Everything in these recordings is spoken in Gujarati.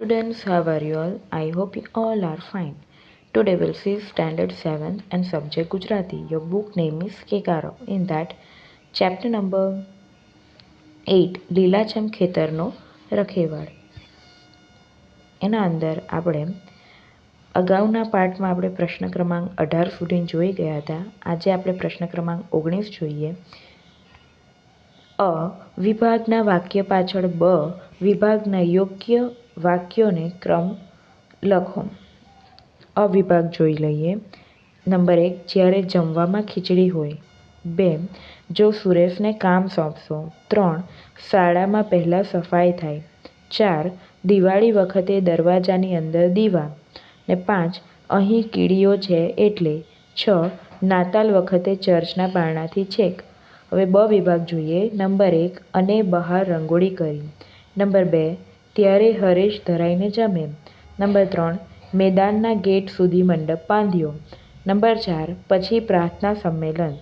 Students, how are you all? I hope you all are fine. Today we'll see Standard 7th and subject Gujarati. Your book name is Kekaro. In that, chapter number 8 લીલાછમ ખેતરનો રખેવાળ એના અંદર આપણે અગાઉના પાર્ટમાં આપણે પ્રશ્ન ક્રમાંક અઢાર સુધી જોઈ ગયા હતા આજે આપણે પ્રશ્ન ક્રમાંક ઓગણીસ જોઈએ અ વિભાગના વાક્ય પાછળ બ વિભાગના યોગ્ય વાક્યોને ક્રમ લખો. અવિભાગ જોઈ લઈએ. નંબર એક, જ્યારે જમવામાં ખીચડી હોય. બે, જો સુરેશને કામ સોંપશો. ત્રણ, શાળામાં પહેલાં સફાઈ થાય. ચાર, દિવાળી વખતે દરવાજાની અંદર દીવા. ને પાંચ, અહીં કીડીઓ છે એટલે. છ, નાતાલ વખતે ચર્ચના બારણાથી છેક. હવે બ વિભાગ જોઈએ. નંબર એક, અને બહાર રંગોળી કરી. નંબર બે ત્યારે હરેશ ધરાઈને જમે. નંબર ત્રણ, મેદાનના ગેટ સુધી મંડપ બાંધ્યો. નંબર ચાર, પછી પ્રાર્થના સંમેલન.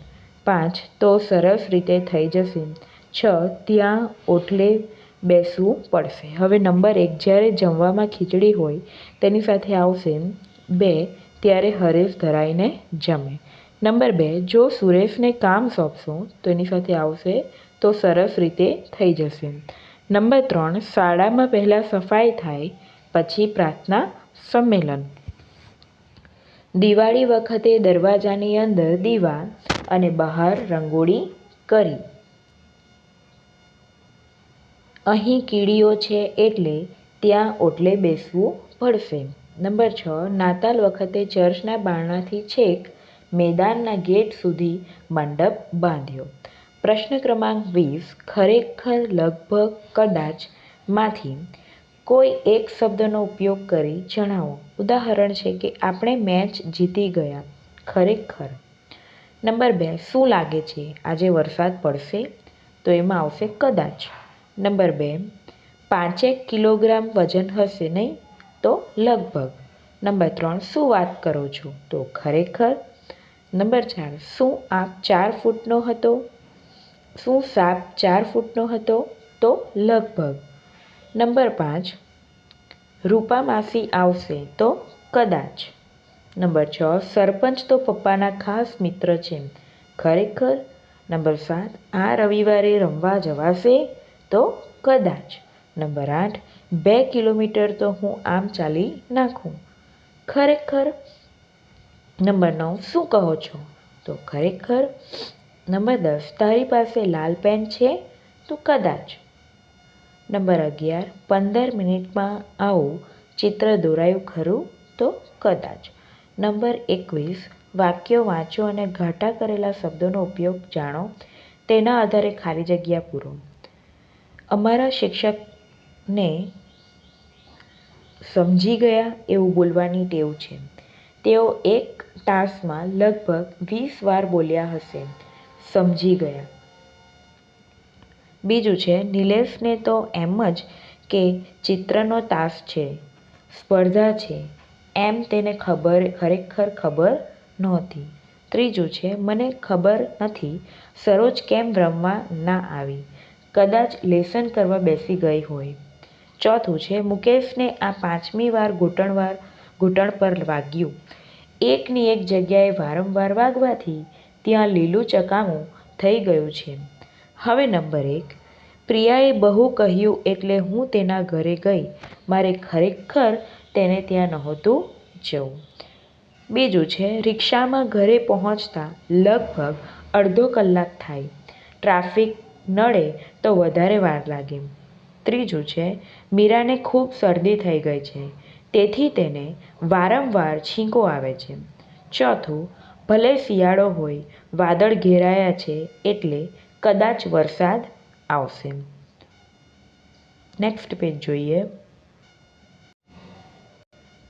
પાંચ, તો સરસ રીતે થઈ જશે. છ, ત્યાં ઓટલે બેસવું પડશે. હવે નંબર એક, જ્યારે જમવામાં ખીચડી હોય, તેની સાથે આવશે. બે, ત્યારે હરેશ ધરાઈને જમે. નંબર બે, જો સુરેશને કામ સોંપશો તો એની સાથે આવશે, તો સરસ રીતે થઈ જશે. નંબર ત્રણ, શાળામાં પહેલાં સફાઈ થાય, પછી પ્રાર્થના, સંમેલન. દિવાળી વખતે દરવાજાની અંદર દીવા અને બહાર રંગોળી કરી. અહીં કીડીઓ છે એટલે ત્યાં ઓટલે બેસવું પડશે. નંબર છ, નાતાલ વખતે ચર્ચના બારણાથી છેક મેદાનના ગેટ સુધી મંડપ બાંધ્યો. પ્રશ્ન ક્રમાંક વીસ ખરેખર લગભગ કદાચમાંથી કોઈ એક શબ્દનો ઉપયોગ કરી જણાવો. ઉદાહરણ છે કે આપણે મેચ જીતી ગયા ખરેખર. નંબર બે, શું લાગે છે? આજે વરસાદ પડશે? તો એમાં આવશે કદાચ. નંબર બે, પાંચેક કિલોગ્રામ વજન હશે નહીં? તો લગભગ. નંબર ત્રણ, શું વાત કરો છો? તો ખરેખર. નંબર ચાર, શું આપ ચાર ફૂટનો હતો? શું સાપ ચાર ફૂટનો હતો? તો લગભગ. નંબર પાંચ. રૂપા માસી આવશે તો કદાચ. નંબર છ. સરપંચ તો પપ્પાના ખાસ મિત્ર છે. ખરેખર? નંબર સાત. આ રવિવારે રમવા જવાશે તો કદાચ. નંબર આઠ. બે કિલોમીટર તો હું આમ ચાલી નાખું. ખરેખર? નંબર નવ. શું કહો છો? તો ખરેખર નંબર દસ, તારી પાસે લાલ પેન છે? તો કદાચ. નંબર અગિયાર, પંદર મિનિટમાં આવું ચિત્ર દોરાયું ખરું? તો કદાચ. નંબર એકવીસ, વાક્યો વાંચો અને ઘાટા કરેલા શબ્દોનો ઉપયોગ જાણો. તેના આધારે ખાલી જગ્યા પૂરો. અમારા શિક્ષકને સમજી ગયા એવું બોલવાની ટેવ છે. તેઓ એક તાસમાં લગભગ વીસ વાર બોલ્યા હશે. સમજી ગયા. બીજું છે, નિલેશને તો એમ જ કે ચિત્રનો તાસ છે, સ્પર્ધા છે, એમ તેને ખબર, ખરેખર ખબર નહોતી. ત્રીજું છે, મને ખબર નથી, સરોજ કેમ રમવા ના આવી? કદાચ લેસન કરવા બેસી ગઈ હોય. ચોથું છે, મુકેશને આ પાંચમી વાર ઘૂંટણવાર, ઘૂંટણ પર વાગ્યું એકની એક જગ્યાએ વારંવાર વાગવાથી ત્યાં લીલું ચકામું થઈ ગયું છે. હવે નંબર એક. પ્રિયાએ બહુ કહ્યું એટલે હું તેના ઘરે ગઈ. મારે ખરેખર તેને ત્યાં નહોતું જવું. બીજું છે, રિક્ષામાં ઘરે પહોંચતા લગભગ અડધો કલાક થાય. ટ્રાફિક નડે તો વધારે વાર લાગે. ત્રીજું છે, મીરાને ખૂબ શરદી થઈ ગઈ છે. તેથી તેને વારંવાર છીંકો આવે છે. ચોથું ભલે શિયાળો હોય, વાદળ ઘેરાયા છે એટલે કદાચ વરસાદ આવશે. નેક્સ્ટ પેજ જોઈએ.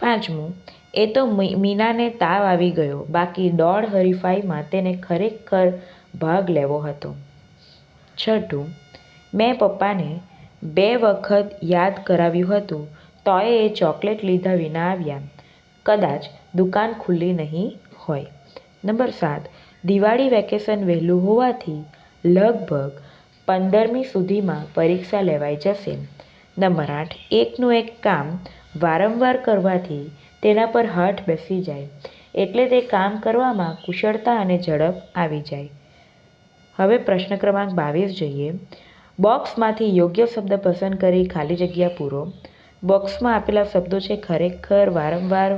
પાંચમું, એ તો મીનાને તાવ આવી ગયો. બાકી દોડ હરીફાઈમાં તેને ખરેખર ભાગ લેવો હતો. છઠ્ઠું, મેં પપ્પાને બે વખત યાદ કરાવ્યું હતું, તોય એ ચોકલેટ લીધા વિના આવ્યા. કદાચ દુકાન ખુલ્લી નહીં હોય. નંબર સાત, દિવાળી વેકેશન વહેલું હોવાથી લગભગ પંદરમી સુધીમાં પરીક્ષા લેવાઈ જશે. નંબર આઠ, એકનું એક કામ વારંવાર કરવાથી તેના પર હઠ બેસી જાય, એટલે તે કામ કરવામાં કુશળતા અને ઝડપ આવી જાય. હવે પ્રશ્ન ક્રમાંક બાવીસ જોઈએ. બોક્સમાંથી યોગ્ય શબ્દ પસંદ કરી ખાલી જગ્યા પૂરો. બોક્સમાં આપેલા શબ્દો છે ખરેખર, વારંવાર,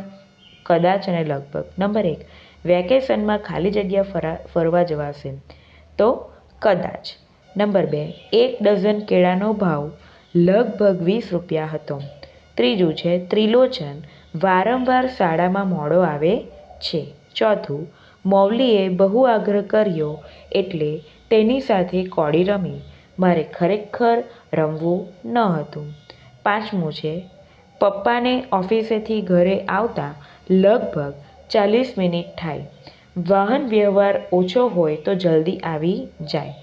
કદાચ અને લગભગ. નંબર એક વેકેશનમાં ખાલી જગ્યા ફરા, ફરવા જવાશે. તો કદાચ, નંબર બે, એક ડઝન કેળાનો ભાવ લગભગ વીસ રૂપિયા હતો. ત્રીજું છે, ત્રિલોચન વારંવાર શાળામાં મોડો આવે છે. ચોથું, મૌલીએ બહુ આગ્રહ કર્યો એટલે તેની સાથે કોડી રમી. મારે ખરેખર રમવું ન હતું. પાંચમું છે, પપ્પાને ઓફિસેથી ઘરે આવતા લગભગ ચાલીસ મિનિટ થાય. વાહન વ્યવહાર ઓછો હોય તો જલ્દી આવી જાય.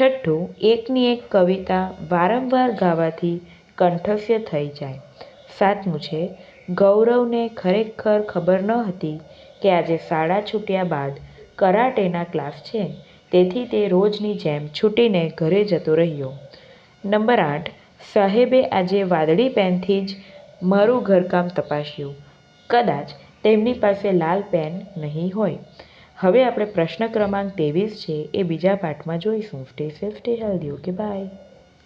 છઠ્ઠું, એકની એક કવિતા વારંવાર ગાવાથી કંઠસ્ય થઈ જાય. સાતમું છે, ગૌરવને ખરેખર ખબર ન હતી કે આજે શાળા છૂટ્યા બાદ કરાટેના ક્લાસ છે. તેથી તે રોજની જેમ છૂટીને ઘરે જતો રહ્યો. નંબર આઠ, સાહેબે આજે વાદળી પેનથી જ મારું ઘરકામ તપાસ્યું. કદાચ તેમની પાસે લાલ પેન નહીં હોય. હવે આપણે પ્રશ્ન ક્રમાંક ત્રેવીસ છે એ બીજા પાઠમાં જોઈશું. Stay safe stay healthy okay bye